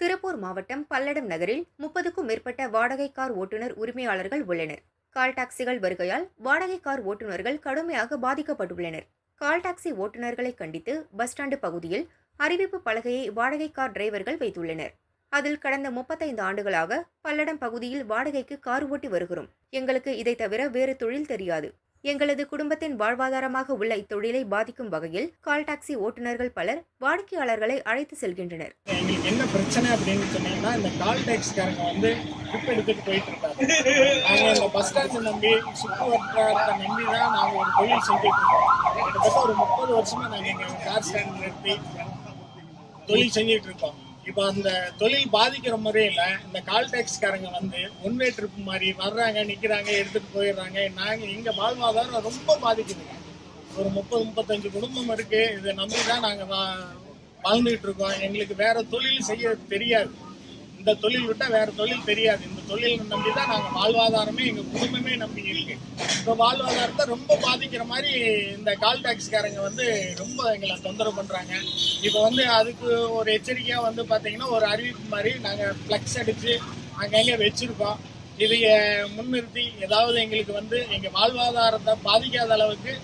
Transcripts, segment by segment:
திருப்பூர் மாவட்டம் பல்லடம் நகரில் முப்பதுக்கும் மேற்பட்ட வாடகை கார் ஓட்டுநர் உரிமையாளர்கள் உள்ளனர். கால் டாக்ஸிகள் வருகையால் வாடகை கார் ஓட்டுநர்கள் கடுமையாக பாதிக்கப்பட்டுள்ளனர். கால் டாக்ஸி ஓட்டுநர்களை கண்டித்து பஸ் ஸ்டாண்டு பகுதியில் அறிவிப்பு பலகையை வாடகை கார் டிரைவர்கள் வைத்துள்ளனர். அதில் கடந்த முப்பத்தைந்து ஆண்டுகளாக பல்லடம் பகுதியில் வாடகைக்கு கார் ஓட்டி வருகிறோம். எங்களுக்கு இதை தவிர வேறு தொழில் தெரியாது. எங்களது குடும்பத்தின் வாழ்வாதாரமாக உள்ள இத்தொழிலை பாதிக்கும் வகையில் கால் டாக்ஸி ஓட்டுநர்கள் பலர் வாடிக்கையாளர்களை அழைத்து செல்கின்றனர். என்ன பிரச்சனை அப்படின்னு சொன்னீங்கன்னா இந்த கால் டாக்ஸிக்காரங்க வந்து ட்ரிப் எடுத்துட்டு போயிட்டு இருக்காங்க. இந்த பஸ் ஸ்டாண்டை நம்பி சுற்று வட்டாரத்தை நம்பி தான் நாங்கள் ஒரு தொழில் செஞ்சுட்டு இருக்கோம். கிட்டத்தட்ட ஒரு முப்பது வருஷமா நாங்கள் எங்கள் கார் ஸ்டாண்ட் நிறுத்தி தொழில் செஞ்சுட்டு இருக்கோம். இப்போ அந்த தொழில் பாதிக்கிற முறையில் இந்த கால் டாக்ஸிக்காரங்க வந்து ஒன் வே ட்ரிப் மாதிரி வர்றாங்க நிற்கிறாங்க எடுத்துகிட்டு போயிடுறாங்க. நாங்கள் எங்கள் வாழ்வாதாரம் ரொம்ப பாதிக்குதுங்க. ஒரு முப்பது முப்பத்தஞ்சு குடும்பம் இருக்குது இதை நம்பி தான் நாங்கள் வாழ்ந்துகிட்டு இருக்கோம். எங்களுக்கு வேறு தொழில் செய்ய தெரியாது. இந்த தொழில் விட்டால் வேற தொழில் தெரியாது. இந்த தொழில் நம்பி தான் நாங்கள் வாழ்வாதாரமே எங்கள் குடும்பமே நம்பி இருக்கு. இப்போ வாழ்வாதாரத்தை ரொம்ப பாதிக்கிற மாதிரி இந்த கால் டாக்ஸிக்காரங்க வந்து ரொம்ப எங்களை தொந்தரவு பண்ணுறாங்க இப்போ வந்து அதுக்கு ஒரு எச்சரிக்கையாக வந்து பார்த்தீங்கன்னா ஒரு அறிவிப்பு மாதிரி நாங்கள் ஃப்ளெக்ஸ் அடித்து அங்கங்கே வச்சுருக்கோம். இதைய முன்னிறுத்தி ஏதாவது எங்களுக்கு வந்து எங்கள் வாழ்வாதாரத்தை பாதிக்காத அளவுக்கு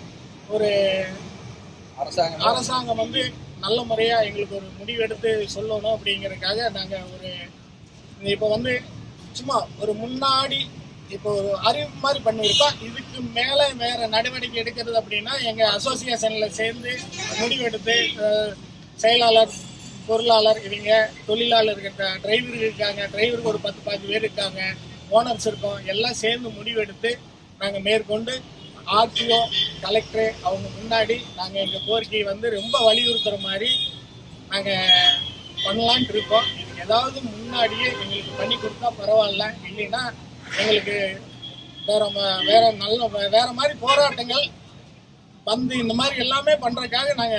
ஒரு அரசாங்கம். அரசாங்கம் வந்து நல்ல முறையா எங்களுக்கு ஒரு முடிவெடுத்து சொல்லணும் அப்படிங்கறதுக்காக நாங்க ஒரு இப்போ வந்து சும்மா ஒரு முன்னாடி இப்போ ஒரு அறிவு மாதிரி பண்ணியிருக்கோம் இதுக்கு மேலே வேற நடவடிக்கை எடுக்கிறது அப்படின்னா எங்கள் அசோசியேஷனில் சேர்ந்து முடிவெடுத்து செயலாளர் பொருளாளர் இவங்க தொழிலாளர் இருக்க டிரைவர் இருக்காங்க. டிரைவருக்கு ஒரு பத்து பாஞ்சு பேர் இருக்காங்க. ஓனர்ஸ் இருக்கோம். எல்லாம் சேர்ந்து முடிவெடுத்து நாங்கள் மேற்கொண்டு ஆர்டிஓ கலெக்டர் அவங்க முன்னாடி நாங்கள் எங்கள் கோரிக்கையை வந்து ரொம்ப வலியுறுத்துகிற மாதிரி நாங்கள் பண்ணலான்ட்டு இருக்கோம். ஏதாவது முன்னாடியே எங்களுக்கு பண்ணி கொடுத்தா பரவாயில்ல. இல்லைன்னா எங்களுக்கு வேற வேற நல்ல வேற மாதிரி போராட்டங்கள் வந்து இந்த மாதிரி எல்லாமே பண்றதுக்காக நாங்க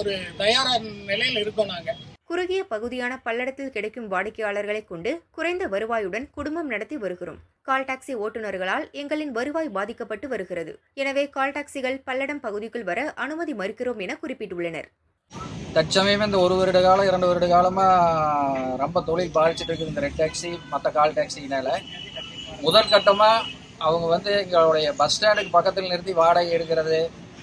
ஒரு தயாரான நிலையில இருக்கோம் நாங்க. குறுகிய பகுதியான பல்லடத்தில் கிடைக்கும் வாடிக்கையாளர்களை கொண்டு குறைந்த வருவாயுடன் குடும்பம் நடத்தி வருகிறோம். கால் டாக்ஸி ஓட்டுநர்களால் எங்களின் வருவாய் பாதிக்கப்பட்டு வருகிறது. எனவே கால் டாக்ஸிகள் பல்லடம் பகுதிக்குள் வர அனுமதி மறுக்கிறோம் என குறிப்பிட்டுள்ளனர். தற்சமயம் இந்த ஒரு வருட காலம் இரண்டு வருட காலமாக ரொம்ப தொழில் பாதிச்சுட்டு இருக்குது இந்த ரெட் டாக்ஸி மற்ற கால் டாக்ஸினால் முதற்கட்டமாக அவங்க வந்து எங்களுடைய பஸ் ஸ்டாண்டுக்கு பக்கத்தில் நிறுத்தி வாடகை எடுக்கிறது.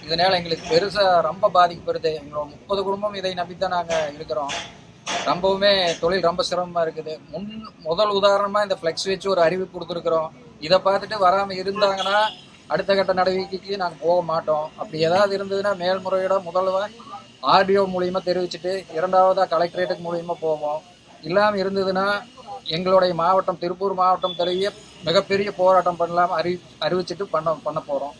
இதனால் எங்களுக்கு பெருசாக ரொம்ப பாதிக்கப்படுது. எங்களோட முப்பது குடும்பம் இதை நம்பி தான் நாங்கள் இருக்கிறோம். ரொம்பவுமே தொழில் ரொம்ப சிரமமாக இருக்குது. முன் முதல் உதாரணமாக இந்த ஃப்ளெக்ஸ் வச்சு ஒரு அறிவிப்பு கொடுத்துருக்குறோம். இதை பார்த்துட்டு வராமல் இருந்தாங்கன்னா அடுத்த கட்ட நடவடிக்கைக்கு நாங்கள் போக மாட்டோம். அப்படி ஏதாவது இருந்ததுன்னா மேல்முறையோட முதல்வர் ஆர்டிஓ மூலியமா தெரிவிச்சுட்டு இரண்டாவதாக கலெக்டரேட்டுக்கு மூலியமா போவோம். இல்லாமல் இருந்ததுன்னா எங்களுடைய மாவட்டம் திருப்பூர் மாவட்டம் தெரிய மிகப்பெரிய போராட்டம் பண்ணலாம் அறி அறிவிச்சிட்டு பண்ண பண்ண போகிறோம்